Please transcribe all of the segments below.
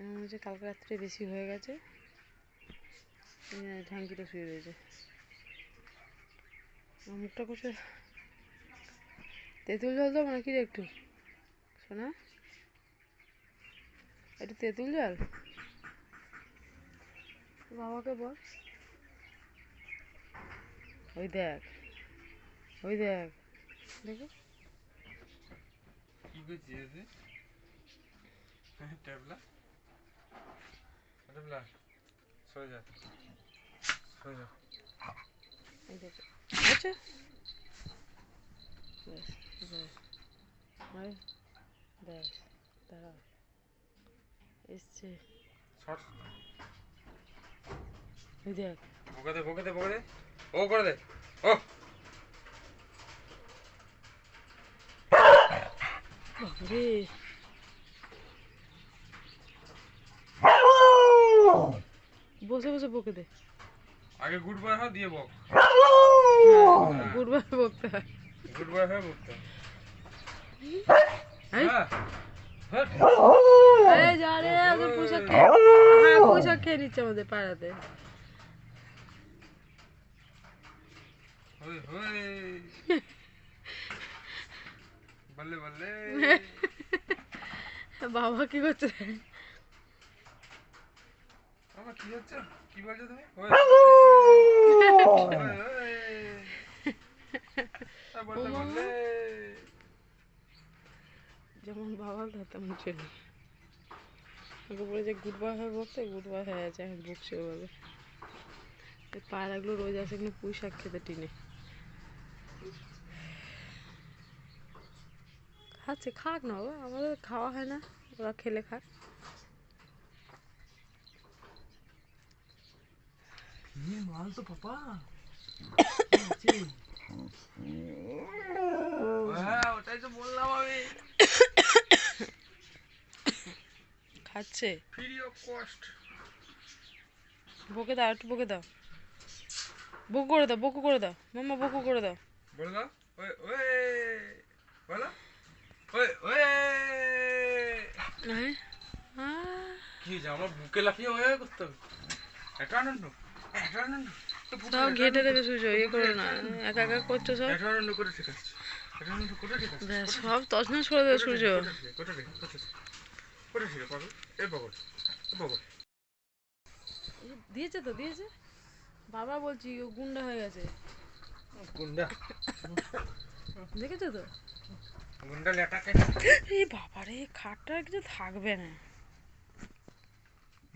হচ্ছে কালকে রাত্রে বেশি হয়ে গেছে। ঢ্যাঙ্কিটা শুয়ে রয়েছে। মুখটা করছে তেঁতুল জল দেবো নাকি রে একটু? শোনা একটু তেঁতুল জল? বাবাকে বল। ওই দেখ। ওই দেখ। দেখো। কি করছিস হ্যাঁ ট্যাবলা। সরে যা সরে যা এই দেখো আচ্ছা দাঁড়াও এসছে দেখ বোকা দে বোকা দে বোকা দে ও করে দে ও বাবারে বসে বসে বকে দে। আগে গুড বয় হয় দিয়ে বক। গুডবাই বকতে হয়। গুড বয় হয় বকতে এই, হ্যাঁ। হ্যাঁ। এই যা রে ওদের পোশাক খেয়ে হ্যাঁ পোশাক খেয়ে নিচ্ছে আমাদের পাড়াতে। হই হই। বললে বললে। বাবা কি করছে? কি হচ্ছে? কি বলছো তুমি? যেমন বাবা তেমন ছেলে। ওকে বলেছে গুড বয় হয়ে বকতে গুড বয় হয়ে আছে এখন বকছে ওভাবে। পায়রাগুলো রোজ আসে এখানে পুঁই শাক খেতে টিনে। খাচ্ছে খাক না বাবা আমাদের খাওয়া হয় না ওরা খেলে খাক। তো বললাম আমি খাচ্ছে বকে দাও একটু বকে দাও। বকু করে দাও বকু করে দাও। মাম্মা বকু করে দাও। বলে দাও ওই ওই বলো। ওই ওই। কি আমার বুকে লাফিয়ে হয়ে করতে হবে। একটা আনন্দ একটা আনন্দ তো বুকে সব একটা ঘেটে আনন্দ, রেখে ইয়ে করো না একা একা করছ সব? সব তছনছ করে দেবে সূর্য। দিয়েছে তো দিয়েছে? বাবা বলছি ও গুন্ডা হয়ে গেছে। গুন্ডা? দেখেছ তো? গুন্ডা লেটাকে? এই বাবা রে খাটটা কিছু থাকবে না।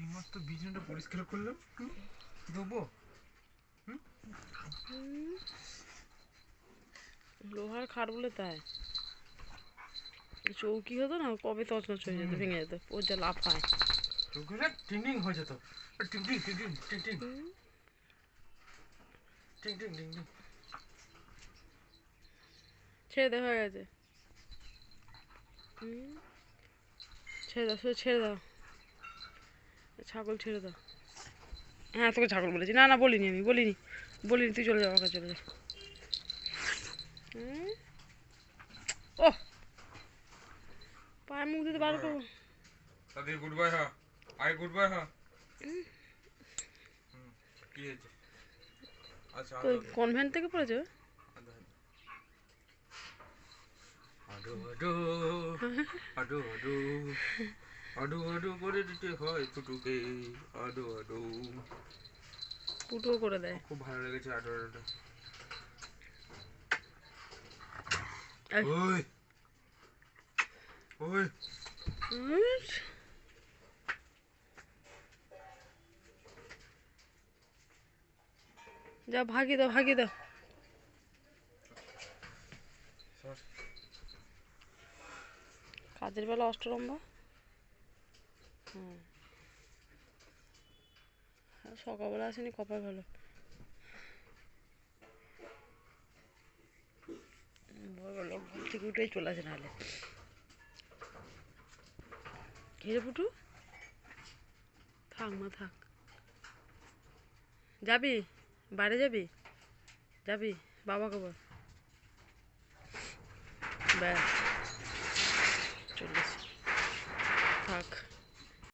এইমাত্র বিছানাটা পরিষ্কার করলাম। হুম। লোহার খাট বলে তাই। চৌকি হতো না কবে তছনছ হয়ে যেত ভেঙে যেত ওর যা লাফায়। চোখে টিং টিং হয়ে যেত। টিং টিং টিং টিং টিং টিং টিং টিং টিং টিং ছেড়ে হয়ে গেছে। ছেড়ে দাও শুধু ছেড়ে দাও। ছাগল ছেড়ে দাও। হ্যাঁ তোকে ছাগল বলেছি। না না বলিনি আমি বলিনি। বলিনি তুই চলে যা আমার চলে যা। ও পায়ে মুখ দিতে বার করব। তাদের গুড বাই হ্যাঁ। আয় গুড বাই হ্যাঁ কি হয়েছে? আচ্ছা কনভেন্ট থেকে পড়েছো আডো আডো আডো আডো আডো আডো করে দিতে হয় ফুটুকে আডো আডো পুটুও করে দেয়। খুব ভালো লেগেছে ওই। ওই। যা ভাগি দাও ভাগি দাও। কাজের বেলা অষ্টরম্বা হুম। সকালবেলা আসেনি, কপাল ভালো। ভোরবেলা ঘুম থেকে উঠেই চলে আসে নাহলে। ঘিরে পুটু? থাক মা, থাক। যাবি? বাইরে যাবি? যাবি? বাবাকে বল। ব্যাস, চলে।